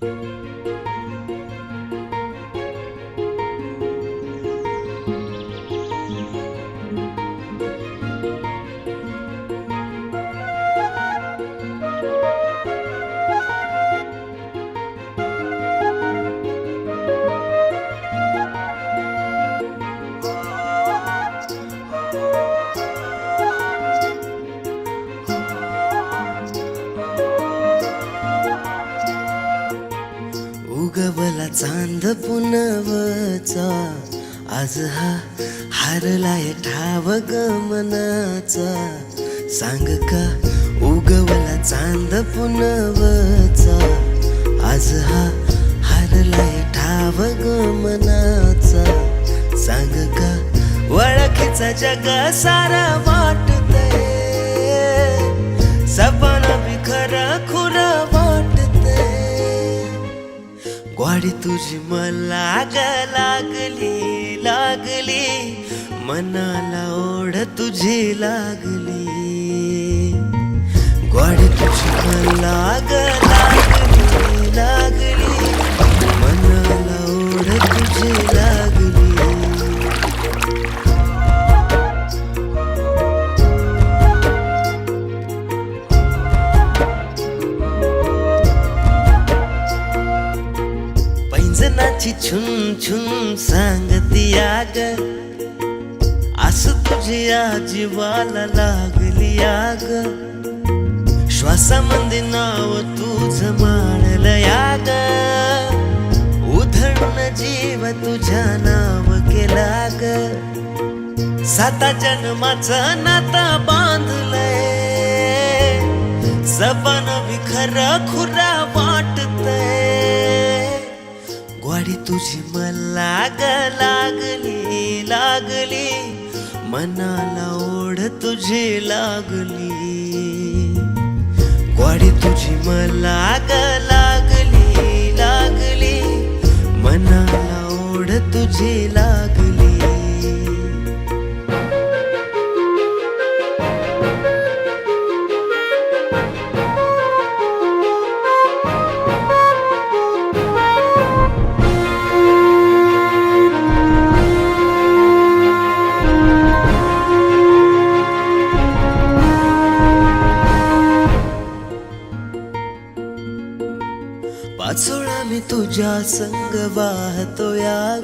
Música उगवला चांद पुनवचा. आज हा हारलाय ठाव गमनाचा सांग का उगवला चांद पुनवचा? आज हा हारलाय ठाव गमनाचा सांग का वळखीचा जग सारा वाट ग्वाडी तुझी मला ग लागली लागली. मनाला ओढ तुझी लागली. गाडी तुझी मला ग लागली लागली. मनाला ओढ तुझी लागली. पैंजनाची छुन छुन सांगती आग. असं तुझ्या जीवाला लागली आग. श्वासामध्ये नाव तुझ माळलं याग उधळून जीव तुझ्या नाव केला ग साता जन्माचा नाता बांधलंय. सपन विखर खुरा वाटतय. ग्वाडी तुझी मला ग लागली लागली. मनाला ओढ तुझी लागली. ग्वाडी तुझी मला ग लागली लागली. मनाला ओढ तुझी लागली. पाचोळा मी तुझ्या संग वाहतो याग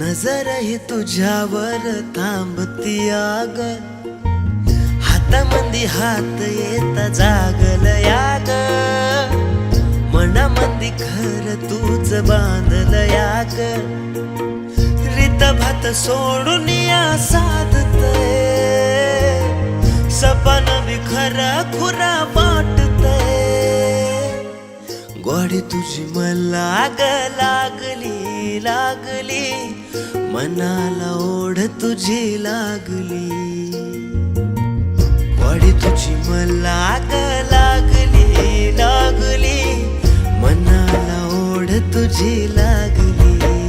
नजरही तुझ्यावर थांबती आग. हातामंदी हात येत जागल याग. मनामंदी घर तूच बांधल याग. रित भात सोडून या साधत सपन विखर खुरा गोडी तुझी मला ग लागली लागली. मनाला ओढ तुझी लागली. गोडी तुझी मला ग लागली लागली. मनाला ओढ तुझी लागली.